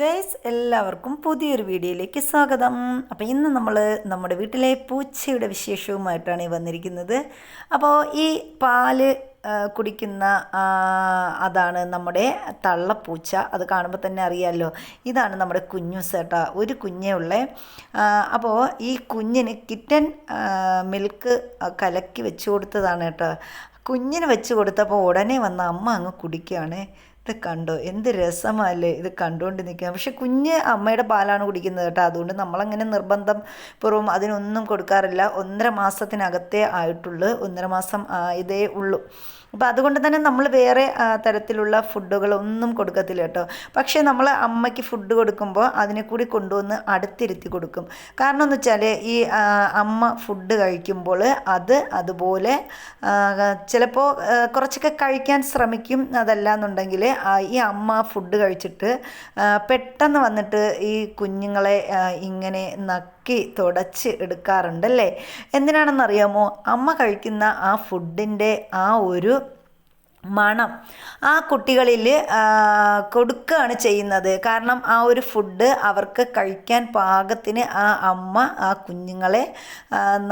Guys എല്ലാവർക്കും പുതിയൊരു വീഡിയോയിലേക്ക് സ്വാഗതം. അപ്പോൾ ഇന്ന് നമ്മൾ നമ്മുടെ വീട്ടിലെ പൂച്ചയുടെ വിശേഷവുമായിട്ടാണ് വന്നിരിക്കുന്നത്. അപ്പോൾ ഈ പാൽ കുടിക്കുന്ന അതാണ് നമ്മുടെ തള്ളപ്പൂച്ച. അത് കാണുമ്പോൾ തന്നെ അറിയാമല്ലോ ഇതാണ് നമ്മുടെ കുഞ്ഞു സേട്ട ഒരു കുഞ്ഞേ ഉള്ളേ. അപ്പോൾ ഈ കുഞ്ഞിന് കിറ്റൻ മിൽക്ക് കലക്കി വെച്ച് കൊടുത്തതാണ് കേട്ടോ. കുഞ്ഞിന് വെച്ച് കൊടുത്തപ്പോൾ ഉടനെ വന്ന അമ്മ അങ്ങ് കുടിക്കുകയാണ്. ഇത് കണ്ടോ? എന്ത് രസമല്ലേ ഇത് കണ്ടുകൊണ്ട് നിൽക്കുക പക്ഷെ കുഞ്ഞ് അമ്മയുടെ പാലാണ് കുടിക്കുന്നത് കേട്ടോ. അതുകൊണ്ട് നമ്മളങ്ങനെ നിർബന്ധം പൂർവം അതിനൊന്നും കൊടുക്കാറില്ല. ഒന്നര മാസത്തിനകത്തേ ആയിട്ടുള്ളൂ. ഒന്നര മാസം ആയതേ ഉള്ളൂ. അപ്പോൾ അതുകൊണ്ട് തന്നെ നമ്മൾ വേറെ തരത്തിലുള്ള ഫുഡുകളൊന്നും കൊടുക്കത്തില്ല കേട്ടോ. പക്ഷേ നമ്മൾ അമ്മയ്ക്ക് ഫുഡ് കൊടുക്കുമ്പോൾ അതിനെ കൂടി കൊണ്ടുവന്ന് അടുത്തിരുത്തി കൊടുക്കും. കാരണം എന്ന് വെച്ചാൽ ഈ അമ്മ ഫുഡ് കഴിക്കുമ്പോൾ അത് അതുപോലെ ചിലപ്പോൾ കുറച്ചൊക്കെ കഴിക്കാൻ ശ്രമിക്കും. അതല്ല എന്നുണ്ടെങ്കിൽ ഈ അമ്മ ഫുഡ് കഴിച്ചിട്ട് പെട്ടെന്ന് വന്നിട്ട് ഈ കുഞ്ഞുങ്ങളെ ഇങ്ങനെ നക്കി തുടച്ച് എടുക്കാറുണ്ടല്ലേ? എന്തിനാണെന്നറിയാമോ? അമ്മ കഴിക്കുന്ന ആ ഫുഡിന്റെ ആ ഒരു മണം ആ കുട്ടികളിൽ കൊടുക്കുകയാണ് ചെയ്യുന്നത്. കാരണം ആ ഒരു ഫുഡ് അവർക്ക് കഴിക്കാൻ പാകത്തിന് ആ അമ്മ ആ കുഞ്ഞുങ്ങളെ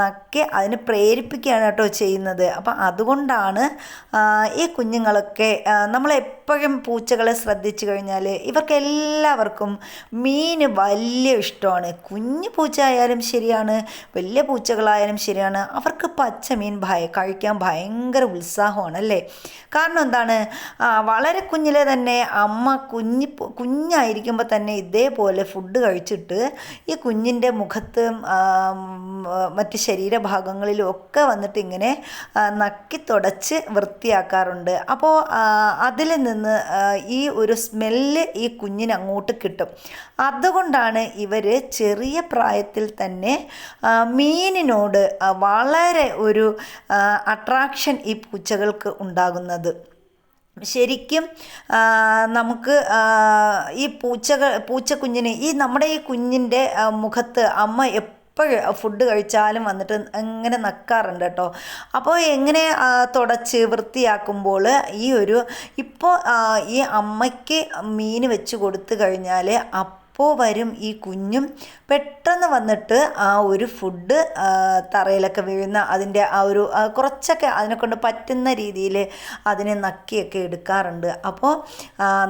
നക്കി അതിന് പ്രേരിപ്പിക്കുകയാണ് കേട്ടോ ചെയ്യുന്നത്. അപ്പം അതുകൊണ്ടാണ് ഈ കുഞ്ഞുങ്ങളൊക്കെ ആ, നമ്മളെപ്പോഴും പൂച്ചകളെ ശ്രദ്ധിച്ചു കഴിഞ്ഞാൽ ഇവർക്ക് എല്ലാവർക്കും മീൻ വലിയ ഇഷ്ടമാണ്. കുഞ്ഞു പൂച്ച ആയാലും ശരിയാണ് വലിയ പൂച്ചകളായാലും ശരിയാണ്. അവർക്ക് പച്ച മീൻ ഭയ കഴിക്കാൻ ഭയങ്കര ഉത്സാഹമാണ് അല്ലേ കാരണം എന്താണ്? വളരെ കുഞ്ഞിലെ തന്നെ അമ്മ കുഞ്ഞി കുഞ്ഞായിരിക്കുമ്പോൾ തന്നെ ഇതേപോലെ ഫുഡ് കഴിച്ചിട്ട് ഈ കുഞ്ഞിന്റെ മുഖത്ത് മറ്റ് ശരീരഭാഗങ്ങളിലും ഒക്കെ വന്നിട്ട് ഇങ്ങനെ നക്കി തുടച്ച് വൃത്തിയാക്കാറുണ്ട്. അപ്പോൾ അതിൽ നിന്ന് ആ, ഈ ഒരു സ്മെല്ല് ഈ കുഞ്ഞിന് അങ്ങോട്ട് കിട്ടും. അതുകൊണ്ടാണ് ഇവർ ചെറിയ പ്രായത്തിൽ തന്നെ മീനിനോട് വളരെ ഒരു അട്രാക്ഷൻ ഈ പൂച്ചകൾക്ക് ഉണ്ടാകുന്നത്. ശരിക്കും നമുക്ക് ഈ പൂച്ചകൾ പൂച്ചക്കുഞ്ഞിന് ഈ നമ്മുടെ ഈ കുഞ്ഞിന്റെ മുഖത്ത് അമ്മ എപ്പോഴും ഫുഡ് കഴിച്ചാലും വന്നിട്ട് എങ്ങനെ നക്കാറുണ്ട് കേട്ടോ. അപ്പോൾ എങ്ങനെ തുടച്ച് വൃത്തിയാക്കുമ്പോൾ ഈ ഒരു ഇപ്പോൾ ഈ അമ്മയ്ക്ക് മീൻ വെച്ച് കൊടുത്തു കഴിഞ്ഞാൽ അപ്പോൾ വരും ഈ കുഞ്ഞും. പെട്ടെന്ന് വന്നിട്ട് ആ ഒരു ഫുഡ് തറയിലൊക്കെ വീഴുന്ന അതിന്റെ ആ ഒരു കുറച്ചൊക്കെ അതിനെ കൊണ്ട് പറ്റുന്ന രീതിയിൽ അതിനെ നക്കിയൊക്കെ എടുക്കാറുണ്ട്. അപ്പോൾ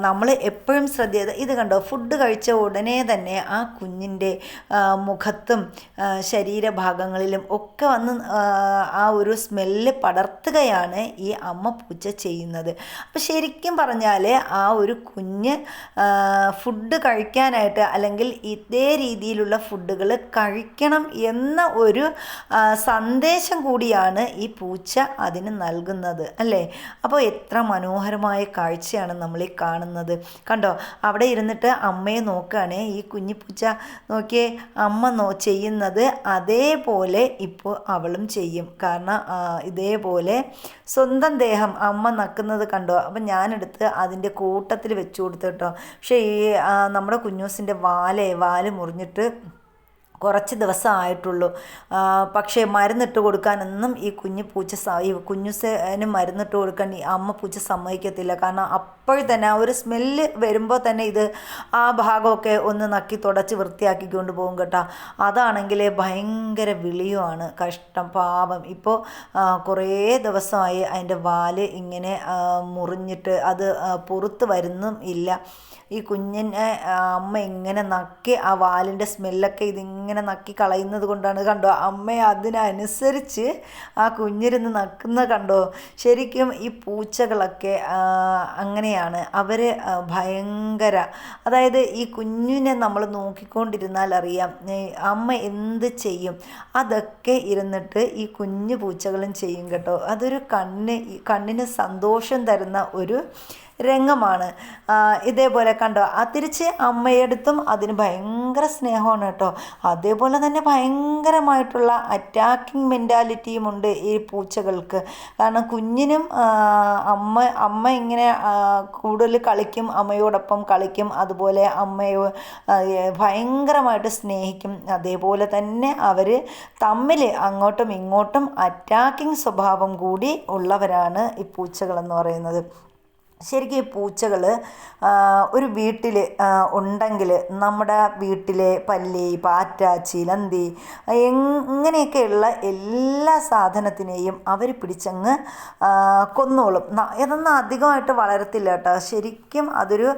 നമ്മൾ എപ്പോഴും ശ്രദ്ധ ഇത് കണ്ടോ? ഫുഡ് കഴിച്ച ഉടനെ തന്നെ ആ കുഞ്ഞിന്റെ മുഖത്തും ശരീരഭാഗങ്ങളിലും ഒക്കെ വന്ന് ആ ഒരു സ്മെല്ല് പടർത്തുകയാണ് ഈ അമ്മ പൂച്ച ചെയ്യുന്നത്. അപ്പോൾ ശരിക്കും പറഞ്ഞാൽ ആ ഒരു കുഞ്ഞ് ഫുഡ് കഴിക്കാനായിട്ട് അല്ലെങ്കിൽ ഇതേ രീതിയിലുള്ള ഫുഡുകൾ കഴിക്കണം എന്ന ഒരു സന്ദേശം കൂടിയാണ് ഈ പൂച്ച അതിന് നൽകുന്നത് അല്ലേ? അപ്പോൾ എത്ര മനോഹരമായ കാഴ്ചയാണ് നമ്മൾ ഈ കാണുന്നത്. കണ്ടോ? അവിടെ ഇരുന്നിട്ട് അമ്മയെ നോക്കുകയാണ് ഈ കുഞ്ഞി പൂച്ച നോക്കിയേ അമ്മ നോ ചെയ്യുന്നത് അതേപോലെ ഇപ്പോൾ അവളും ചെയ്യും. കാരണം ഇതേപോലെ സ്വന്തം ദേഹം അമ്മ നക്കുന്നത് കണ്ടോ? അപ്പം ഞാനെടുത്ത് അതിന്റെ കൂട്ടത്തിൽ വെച്ചു കൊടുത്തു കേട്ടോ. പക്ഷേ ഈ നമ്മുടെ കുഞ്ഞൂസിന്റെ വാലേ വാൽ മുറിഞ്ഞിട്ട് കുറച്ച് ദിവസമായിട്ടുള്ളൂ. പക്ഷേ മരുന്നിട്ട് കൊടുക്കാനൊന്നും ഈ കുഞ്ഞു പൂച്ച ഈ കുഞ്ഞുസേന് മരുന്നിട്ട് കൊടുക്കാൻ ഈ അമ്മ പൂച്ച സമ്മതിക്കത്തില്ല. കാരണം അപ്പോഴും തന്നെ ആ ഒരു സ്മെല്ല് വരുമ്പോൾ തന്നെ ഇത് ആ ഭാഗമൊക്കെ ഒന്ന് നക്കി തുടച്ച് വൃത്തിയാക്കിക്കൊണ്ട് പോകും കേട്ടോ. അതാണെങ്കിൽ ഭയങ്കര വിളിയുമാണ് കഷ്ടം പാപം. ഇപ്പോൾ കുറേ ദിവസമായി അതിന്റെ വാൽ ഇങ്ങനെ മുറിഞ്ഞിട്ട് അത് പുറത്ത് വരുന്നും ഇല്ല. ഈ കുഞ്ഞിനെ അമ്മ ഇങ്ങനെ നക്കി ആ വാലിന്റെ സ്മെല്ലൊക്കെ ഇതിങ്ങനെ നക്കി കളയുന്നത് കൊണ്ടാണ് കണ്ടോ? അമ്മ അതിനനുസരിച്ച് ആ കുഞ്ഞിരുന്ന് നക്കുന്ന കണ്ടോ? ശരിക്കും ഈ പൂച്ചകളൊക്കെ അങ്ങനെയാണ്. അവർ ഭയങ്കര അതായത് ഈ കുഞ്ഞിനെ നമ്മൾ നോക്കിക്കൊണ്ടിരുന്നാൽ അറിയാം അമ്മ എന്ത് ചെയ്യും? അതൊക്കെ ഇരുന്നിട്ട് ഈ കുഞ്ഞു പൂച്ചകളും ചെയ്യും കേട്ടോ. അതൊരു കണ്ണ് കണ്ണിന് സന്തോഷം തരുന്ന ഒരു രംഗമാണ്. ഇതേപോലെ കണ്ടോ? ആ തിരിച്ച് അമ്മയെടുത്തും അതിന് ഭയങ്കര സ്നേഹമാണ് കേട്ടോ. അതേപോലെ തന്നെ ഭയങ്കരമായിട്ടുള്ള അറ്റാക്കിംഗ് മെന്റാലിറ്റിയും ഉണ്ട് ഈ പൂച്ചകൾക്ക്. കാരണം കുഞ്ഞിനും അമ്മ അമ്മ ഇങ്ങനെ കൂടുതൽ കളിക്കും അമ്മയോടൊപ്പം കളിക്കും അതുപോലെ അമ്മയെ ഭയങ്കരമായിട്ട് സ്നേഹിക്കും. അതേപോലെ തന്നെ അവർ തമ്മിൽ അങ്ങോട്ടും ഇങ്ങോട്ടും അറ്റാക്കിംഗ് സ്വഭാവം കൂടി ഉള്ളവരാണ് ഈ പൂച്ചകളെന്ന് പറയുന്നത്. ശരിക്കും ഈ പൂച്ചകൾ ഒരു വീട്ടിൽ ഉണ്ടെങ്കിൽ നമ്മുടെ വീട്ടിലെ പല്ലി പാറ്റ ചിലന്തി ഇങ്ങനെയൊക്കെയുള്ള എല്ലാ സാധനത്തിനെയും അവർ പിടിച്ചങ്ങ് കൊന്നോളും. ഇതൊന്നും അധികമായിട്ട് വളരത്തില്ല കേട്ടോ. ശരിക്കും അതൊരു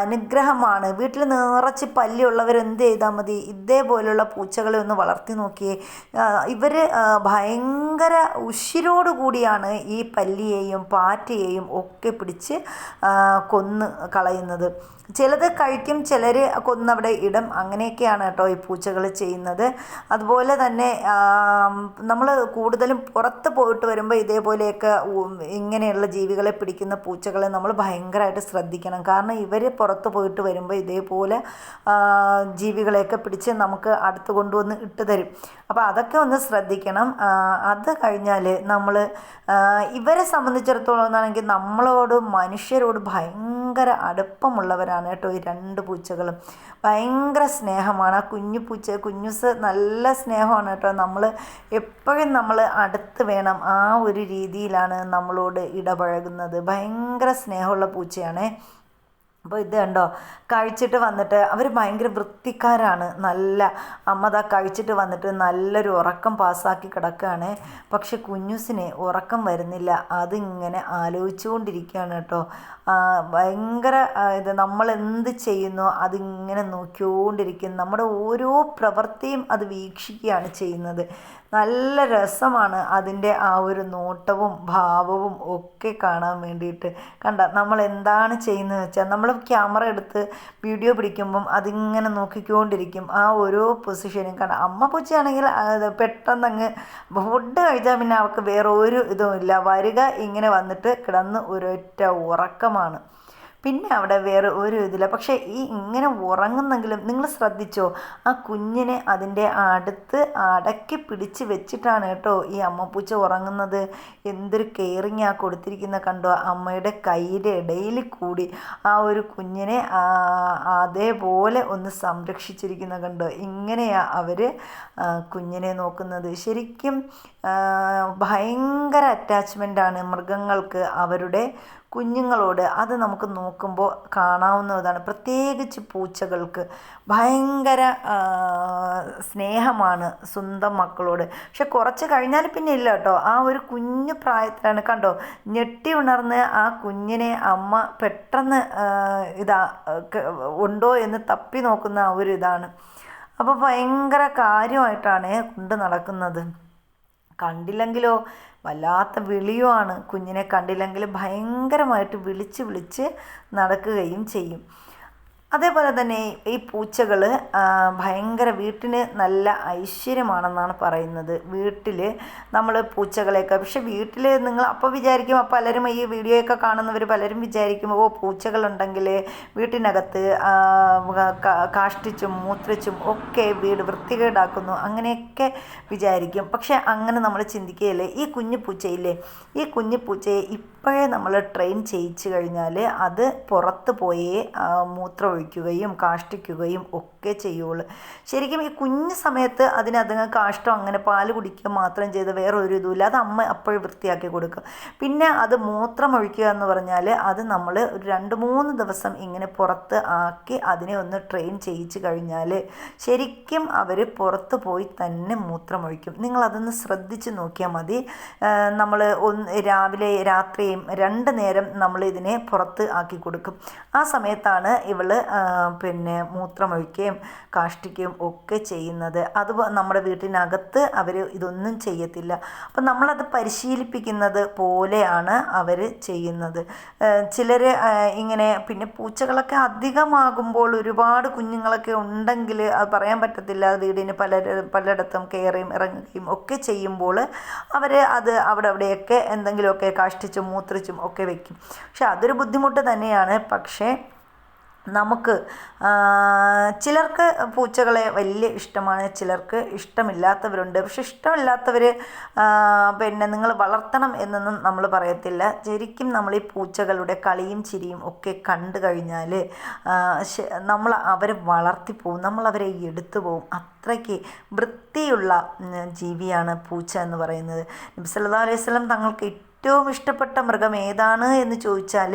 അനുഗ്രഹമാണ്. വീട്ടിൽ നിറച്ച് പല്ലിയുള്ളവർ എന്ത് ചെയ്താൽ മതി? ഇതേപോലെയുള്ള പൂച്ചകളെ ഒന്ന് വളർത്തി നോക്കിയേ. ഇവർ ഭയങ്കര ഉശിരോടുകൂടിയാണ് ഈ പല്ലിയെയും പാറ്റയെയും ഒക്കെ പിടിച്ച് കൊന്ന് കളയുന്നത്. ചിലത് കഴിക്കും ചിലർ കൊന്നവിടെ ഇടും. അങ്ങനെയൊക്കെയാണ് കേട്ടോ ഈ പൂച്ചകൾ ചെയ്യുന്നത്. അതുപോലെ തന്നെ നമ്മൾ കൂടുതലും പുറത്ത് പോയിട്ട് വരുമ്പോൾ ഇതേപോലെയൊക്കെ ഇങ്ങനെയുള്ള ജീവികളെ പിടിക്കുന്ന പൂച്ചകളെ നമ്മൾ ഭയങ്കരമായിട്ട് ശ്രദ്ധിക്കണം. കാരണം ഇവർ പുറത്ത് പോയിട്ട് വരുമ്പോൾ ഇതേപോലെ ജീവികളെയൊക്കെ പിടിച്ച് നമുക്ക് അടുത്ത് കൊണ്ടുവന്ന് ഇട്ട് തരും. അപ്പോൾ അതൊക്കെ ഒന്ന് ശ്രദ്ധിക്കണം. അത് കഴിഞ്ഞാൽ നമ്മൾ ഇവരെ സംബന്ധിച്ചിടത്തോളം എന്നാണെങ്കിൽ നമ്മളോട് മനുഷ്യരോട് ഭയങ്കര അടുപ്പമുള്ളവരാണ് കേട്ടോ ഈ രണ്ട് പൂച്ചകളും. ഭയങ്കര സ്നേഹമാണ്. ആ കുഞ്ഞു പൂച്ച കുഞ്ഞുസ് നല്ല സ്നേഹമാണ് കേട്ടോ. നമ്മൾ എപ്പോഴും നമ്മൾ അടുത്ത് വേണം ആ ഒരു രീതിയിലാണ് നമ്മളോട് ഇടപഴകുന്നത്. ഭയങ്കര സ്നേഹമുള്ള പൂച്ചയാണേ. അപ്പോൾ ഇത് കണ്ടോ? കഴിച്ചിട്ട് വന്നിട്ട് അവർ ഭയങ്കര വൃത്തിക്കാരാണ്. നല്ല അമ്മ ദാ കഴിച്ചിട്ട് വന്നിട്ട് നല്ലൊരു ഉറക്കം പാസ്സാക്കി കിടക്കുകയാണ്. പക്ഷെ കുഞ്ഞുസിനെ ഉറക്കം വരുന്നില്ല. അതിങ്ങനെ ആലോചിച്ചുകൊണ്ടിരിക്കുകയാണ് കേട്ടോ. ഭയങ്കര ഇത് നമ്മൾ എന്ത് ചെയ്യുന്നു? അതിങ്ങനെ നോക്കിക്കൊണ്ടിരിക്കുന്നു. നമ്മുടെ ഓരോ പ്രവൃത്തിയും അത് വീക്ഷിക്കുകയാണ് ചെയ്യുന്നത്. നല്ല രസമാണ് അതിന്റെ ആ ഒരു നോട്ടവും ഭാവവും ഒക്കെ കാണാൻ വേണ്ടിയിട്ട്. കണ്ട നമ്മൾ എന്താണ് ചെയ്യുന്നത് വെച്ചാൽ നമ്മൾ ക്യാമറ എടുത്ത് വീഡിയോ പിടിക്കുമ്പം അതിങ്ങനെ നോക്കിക്കൊണ്ടിരിക്കും ആ ഓരോ പൊസിഷനും. കണ്ട അമ്മ പൂച്ചയാണെങ്കിൽ പെട്ടെന്ന് അങ്ങ് ഫുഡ് കഴിച്ചാൽ പിന്നെ അവൾക്ക് വേറെ ഒരു ഇതും ഇല്ല വരിക ഇങ്ങനെ വന്നിട്ട് കിടന്ന് ഒരൊറ്റ ഉറക്കമാണ്. പിന്നെ അവിടെ വേറെ ഒരു ഇതില്ല. പക്ഷേ ഈ ഇങ്ങനെ ഉറങ്ങുന്നെങ്കിലും നിങ്ങൾ ശ്രദ്ധിച്ചോ? ആ കുഞ്ഞിനെ അതിന്റെ അടുത്ത് അടക്കി പിടിച്ച് വെച്ചിട്ടാണ് കേട്ടോ ഈ അമ്മപ്പൂച്ച ഉറങ്ങുന്നത്. എന്തൊരു കെയറിങ് ആ കൊടുത്തിരിക്കുന്ന കണ്ടോ? അമ്മയുടെ കയ്യിലെ ഇടയിൽ കൂടി ആ ഒരു കുഞ്ഞിനെ അതേപോലെ ഒന്ന് സംരക്ഷിച്ചിരിക്കുന്ന കണ്ടോ? ഇങ്ങനെയാ അവർ കുഞ്ഞിനെ നോക്കുന്നത്. ശരിക്കും ഭയങ്കര അറ്റാച്ച്മെന്റാണ് മൃഗങ്ങൾക്ക് അവരുടെ കുഞ്ഞുങ്ങളോട് അത് നമുക്ക് നോക്കുമ്പോൾ കാണാവുന്നതാണ്. പ്രത്യേകിച്ച് പൂച്ചകൾക്ക് ഭയങ്കര സ്നേഹമാണ് സ്വന്തം മക്കളോട്. പക്ഷെ കുറച്ച് കഴിഞ്ഞാൽ പിന്നെ ഇല്ല കേട്ടോ. ആ ഒരു കുഞ്ഞു പ്രായത്തിലാണ്. കണ്ടോ? ഞെട്ടി ഉണർന്ന് ആ കുഞ്ഞിനെ അമ്മ പെട്ടെന്ന് ഇതാ ഉണ്ടോ എന്ന് തപ്പി നോക്കുന്ന ആ ഒരു ഇതാണ്. അപ്പോൾ ഭയങ്കര കാര്യമായിട്ടാണ് കൊണ്ട് നടക്കുന്നത്. കണ്ടില്ലെങ്കിലോ? വല്ലാത്ത വിളിയുമാണ്. കുഞ്ഞിനെ കണ്ടില്ലെങ്കിൽ ഭയങ്കരമായിട്ട് വിളിച്ച് വിളിച്ച് നടക്കുകയും ചെയ്യും. അതേപോലെ തന്നെ ഈ പൂച്ചകൾ ഭയങ്കര വീട്ടിന് നല്ല ഐശ്വര്യമാണെന്നാണ് പറയുന്നത്. വീട്ടിൽ നമ്മൾ പൂച്ചകളെയൊക്കെ പക്ഷെ വീട്ടിൽ നിങ്ങൾ അപ്പോൾ വിചാരിക്കും പലരും ഈ വീഡിയോയൊക്കെ കാണുന്നവർ പലരും വിചാരിക്കും ഓ പൂച്ചകളുണ്ടെങ്കിൽ വീട്ടിനകത്ത് കാഷ്ടിച്ചും മൂത്രിച്ചും ഒക്കെ വീട് വൃത്തികേടാക്കുന്നു അങ്ങനെയൊക്കെ വിചാരിക്കും. പക്ഷെ അങ്ങനെ നമ്മൾ ചിന്തിക്കുകയല്ലേ ഈ കുഞ്ഞു പൂച്ചയില്ലേ ഈ കുഞ്ഞു പൂച്ചയെ ഇപ്പോഴേ നമ്മൾ ട്രെയിൻ ചെയ്യിച്ചു കഴിഞ്ഞാൽ അത് പുറത്ത് പോയേ മൂത്രം ഒഴിക്കുകയും കാഷ്ടിക്കുകയും ഒക്കെ ചെയ്യുള്ളൂ. ശരിക്കും ഈ കുഞ്ഞു സമയത്ത് അതിന് കാഷ്ടം അങ്ങനെ പാൽ കുടിക്കുക മാത്രം ചെയ്ത് വേറെ ഒരു ഇതുമില്ല. അത് അമ്മ അപ്പോഴും വൃത്തിയാക്കി കൊടുക്കും. പിന്നെ അത് മൂത്രം ഒഴിക്കുക എന്ന് പറഞ്ഞാൽ അത് നമ്മൾ ഒരു രണ്ട് മൂന്ന് ദിവസം ഇങ്ങനെ പുറത്ത് ആക്കി അതിനെ ഒന്ന് ട്രെയിൻ ചെയ്യിച്ച് കഴിഞ്ഞാൽ ശരിക്കും അവർ പുറത്ത് പോയി തന്നെ മൂത്രമൊഴിക്കും നിങ്ങളതൊന്ന് ശ്രദ്ധിച്ച് നോക്കിയാൽ മതി. നമ്മൾ ഒന്ന് രാവിലെ രാത്രിയും രണ്ട് നേരം നമ്മൾ ഇതിനെ പുറത്ത് ആക്കി കൊടുക്കും. ആ സമയത്താണ് ഇവൾ പിന്നെ മൂത്രമൊഴിക്കുകയും കാഷ്ടിക്കുകയും ഒക്കെ ചെയ്യുന്നത്. അത് നമ്മുടെ വീട്ടിനകത്ത് അവർ ഇതൊന്നും ചെയ്യത്തില്ല. അപ്പം നമ്മളത് പരിശീലിപ്പിക്കുന്നത് പോലെയാണ് അവർ ചെയ്യുന്നത്. ചിലർ ഇങ്ങനെ പിന്നെ പൂച്ചകളൊക്കെ അധികമാകുമ്പോൾ ഒരുപാട് കുഞ്ഞുങ്ങളൊക്കെ ഉണ്ടെങ്കിൽ അത് പറയാൻ പറ്റത്തില്ല. വീടിന് പല പലയിടത്തും കയറിയും ഇറങ്ങുകയും ഒക്കെ ചെയ്യുമ്പോൾ അവർ അത് അവിടെ അവിടെയൊക്കെ എന്തെങ്കിലുമൊക്കെ കാഷ്ടിച്ചും മൂത്രിച്ചും ഒക്കെ വെക്കും. പക്ഷെ അതൊരു ബുദ്ധിമുട്ട് തന്നെയാണ്. പക്ഷേ നമുക്ക് ചിലർക്ക് പൂച്ചകളെ വലിയ ഇഷ്ടമാണ് ചിലർക്ക് ഇഷ്ടമില്ലാത്തവരുണ്ട്. പക്ഷെ ഇഷ്ടമില്ലാത്തവർ പിന്നെ നിങ്ങൾ വളർത്തണം എന്നൊന്നും നമ്മൾ പറയത്തില്ല. ശരിക്കും നമ്മൾ ഈ പൂച്ചകളുടെ കളിയും ചിരിയും ഒക്കെ കണ്ടു കഴിഞ്ഞാൽ നമ്മൾ അവരെ വളർത്തി പോകും നമ്മൾ അവരെ എടുത്തു പോവും. അത്രയ്ക്ക് വൃത്തിയുള്ള ജീവിയാണ് പൂച്ച എന്ന് പറയുന്നത്. നബി സല്ലല്ലാഹു അലൈഹി സ്വലം തങ്ങൾക്ക് ഏറ്റവും ഇഷ്ടപ്പെട്ട മൃഗം ഏതാണ് എന്ന് ചോദിച്ചാൽ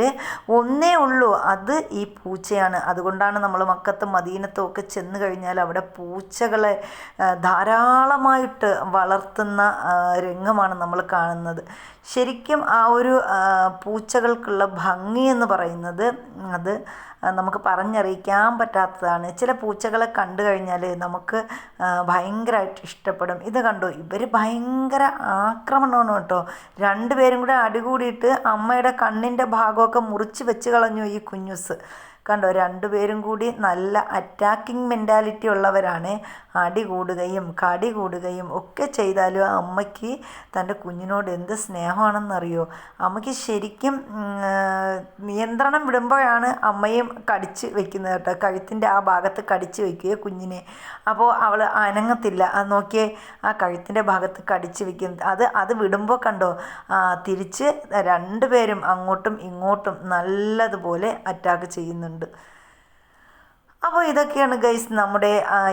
ഒന്നേ ഉള്ളൂ. അത് ഈ പൂച്ചയാണ്. അതുകൊണ്ടാണ് നമ്മൾ മക്കത്തും മദീനത്തും ഒക്കെ ചെന്ന് കഴിഞ്ഞാൽ അവിടെ പൂച്ചകളെ ധാരാളമായിട്ട് വളർത്തുന്ന രംഗമാണ് നമ്മൾ കാണുന്നത്. ശരിക്കും ആ ഒരു പൂച്ചകൾക്കുള്ള ഭംഗി എന്ന് പറയുന്നത് അത് നമുക്ക് പറഞ്ഞറിയിക്കാൻ പറ്റാത്തതാണ്. ചില പൂച്ചകളെ കണ്ടു കഴിഞ്ഞാൽ നമുക്ക് ഭയങ്കരമായിട്ട് ഇഷ്ടപ്പെടും. ഇത് കണ്ടു? ഇവർ ഭയങ്കര ആക്രമണമാണ് കേട്ടോ. രണ്ടുപേരും കൂടെ അടികൂടിയിട്ട് അമ്മയുടെ കണ്ണിന്റെ ഭാഗമൊക്കെ മുറിച്ച് വെച്ച് കളഞ്ഞു ഈ കുഞ്ഞുസ്. കണ്ടോ രണ്ടുപേരും കൂടി നല്ല അറ്റാക്കിംഗ് മെന്റാലിറ്റി ഉള്ളവരാണ്. അടി കൂടുകയും കടി കൂടുകയും ഒക്കെ ചെയ്താലും ആ അമ്മയ്ക്ക് തന്റെ കുഞ്ഞിനോട് എന്ത് സ്നേഹമാണെന്നറിയോ? അമ്മയ്ക്ക് ശരിക്കും നിയന്ത്രണം വിടുമ്പോഴാണ് അമ്മയും കടിച്ച് വെക്കുന്നത് കേട്ടോ. കഴുത്തിന്റെ ആ ഭാഗത്ത് കടിച്ച് വയ്ക്കുക കുഞ്ഞിനെ. അപ്പോൾ അവൾ അനങ്ങത്തില്ല. അത് നോക്കിയേ ആ കഴുത്തിന്റെ ഭാഗത്ത് കടിച്ച് വെക്കുന്നത് അത് അത് വിടുമ്പോൾ കണ്ടോ തിരിച്ച് രണ്ടുപേരും അങ്ങോട്ടും ഇങ്ങോട്ടും നല്ലതുപോലെ അറ്റാക്ക് ചെയ്യുന്നുണ്ട്. ഉണ്ട്. അപ്പോൾ ഇതൊക്കെയാണ് ഗൈസ് നമ്മുടെ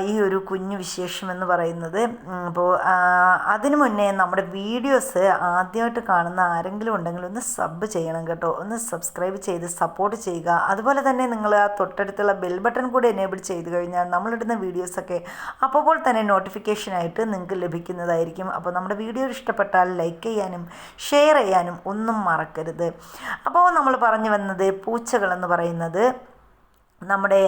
ഈ ഒരു കുഞ്ഞു വിശേഷം എന്ന് പറയുന്നത്. അപ്പോൾ അതിനു മുന്നേ നമ്മുടെ വീഡിയോസ് ആദ്യമായിട്ട് കാണുന്ന ആരെങ്കിലും ഉണ്ടെങ്കിൽ ഒന്ന് സബ് ചെയ്യണം കേട്ടോ. ഒന്ന് സബ്സ്ക്രൈബ് ചെയ്ത് സപ്പോർട്ട് ചെയ്യുക. അതുപോലെ തന്നെ നിങ്ങൾ ആ തൊട്ടടുത്തുള്ള ബെൽ ബട്ടൺ കൂടി എനേബിൾ ചെയ്ത് കഴിഞ്ഞാൽ നമ്മളിടുന്ന വീഡിയോസൊക്കെ അപ്പോൾ തന്നെ നോട്ടിഫിക്കേഷനായിട്ട് നിങ്ങൾക്ക് ലഭിക്കുന്നതായിരിക്കും. അപ്പോൾ നമ്മുടെ വീഡിയോ ഇഷ്ടപ്പെട്ടാൽ ലൈക്ക് ചെയ്യാനും ഷെയർ ചെയ്യാനും ഒന്നും മറക്കരുത്. അപ്പോൾ നമ്മൾ പറഞ്ഞു വന്നത് പൂച്ചകളെന്ന് പറയുന്നത്. നമ്മുടെ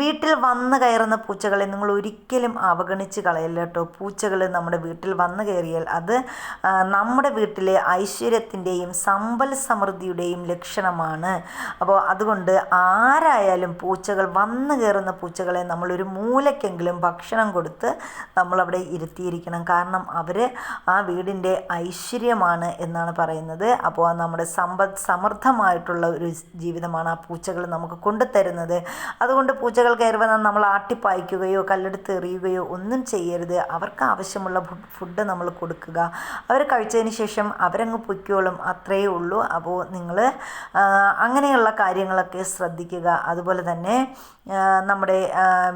വീട്ടിൽ വന്നു കയറുന്ന പൂച്ചകളെ നിങ്ങൾ ഒരിക്കലും അവഗണിച്ച് കളയല്ല കേട്ടോ. പൂച്ചകൾ നമ്മുടെ വീട്ടിൽ വന്നു കയറിയാൽ അത് നമ്മുടെ വീട്ടിലെ ഐശ്വര്യത്തിന്റെയും സമ്പൽ സമൃദ്ധിയുടെയും ലക്ഷണമാണ്. അപ്പോൾ അതുകൊണ്ട് ആരായാലും പൂച്ചകൾ വന്നു കയറുന്ന പൂച്ചകളെ നമ്മളൊരു മൂലയ്ക്കെങ്കിലും ഭക്ഷണം കൊടുത്ത് നമ്മളവിടെ ഇരുത്തിയിരിക്കണം. കാരണം അവർ ആ വീടിന്റെ ഐശ്വര്യമാണ് എന്നാണ് പറയുന്നത്. അപ്പോൾ നമ്മുടെ സമ്പദ് സമൃദ്ധമായിട്ടുള്ള ഒരു ജീവിതമാണ് ആ പൂച്ചകൾ നമുക്ക് കൊണ്ടുതരുന്നത്. ചെയ്യുന്നത്. അതുകൊണ്ട് പൂച്ചകൾ കയറി വന്നാൽ നമ്മൾ ആട്ടിപ്പായ്ക്കുകയോ കല്ലെടുത്ത് എറിയുകയോ ഒന്നും ചെയ്യരുത്. അവർക്ക് ആവശ്യമുള്ള ഫുഡ് നമ്മൾ കൊടുക്കുക. അവർ കഴിച്ചതിന് ശേഷം അവരങ്ങ് പൊയ്ക്കോളും. അത്രയേ ഉള്ളൂ. അപ്പോൾ നിങ്ങൾ അങ്ങനെയുള്ള കാര്യങ്ങളൊക്കെ ശ്രദ്ധിക്കുക. അതുപോലെ തന്നെ നമ്മുടെ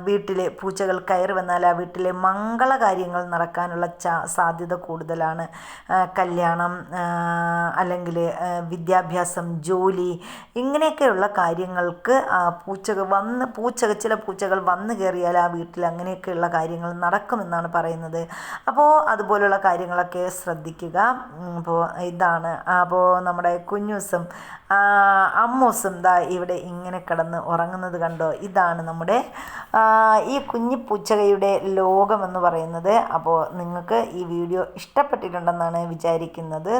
വീട്ടിലെ പൂച്ചകൾ കയറി വന്നാൽ ആ വീട്ടിലെ മംഗള കാര്യങ്ങൾ നടക്കാനുള്ള സാധ്യത കൂടുതലാണ്. കല്യാണം അല്ലെങ്കിൽ വിദ്യാഭ്യാസം ജോലി ഇങ്ങനെയൊക്കെയുള്ള കാര്യങ്ങൾക്ക് പൂച്ചകൾ വന്ന് പൂച്ചകൾ ചില പൂച്ചകൾ വന്നു കയറിയാൽ ആ വീട്ടിൽ അങ്ങനെയൊക്കെയുള്ള കാര്യങ്ങൾ നടക്കുമെന്നാണ് പറയുന്നത്. അപ്പോൾ അതുപോലുള്ള കാര്യങ്ങളൊക്കെ ശ്രദ്ധിക്കുക. അപ്പോൾ ഇതാണ്. അപ്പോൾ നമ്മുടെ കുഞ്ഞൂസും അമ്മൂസും ദാ ഇവിടെ ഇങ്ങനെ കിടന്ന് ഉറങ്ങുന്നത് കണ്ടോ? ഇതാണ് നമ്മുടെ ഈ കുഞ്ഞു പൂച്ചകയുടെ ലോകമെന്ന് പറയുന്നത്. അപ്പോൾ നിങ്ങൾക്ക് ഈ വീഡിയോ ഇഷ്ടപ്പെട്ടിട്ടുണ്ടെന്നാണ് വിചാരിക്കുന്നത്.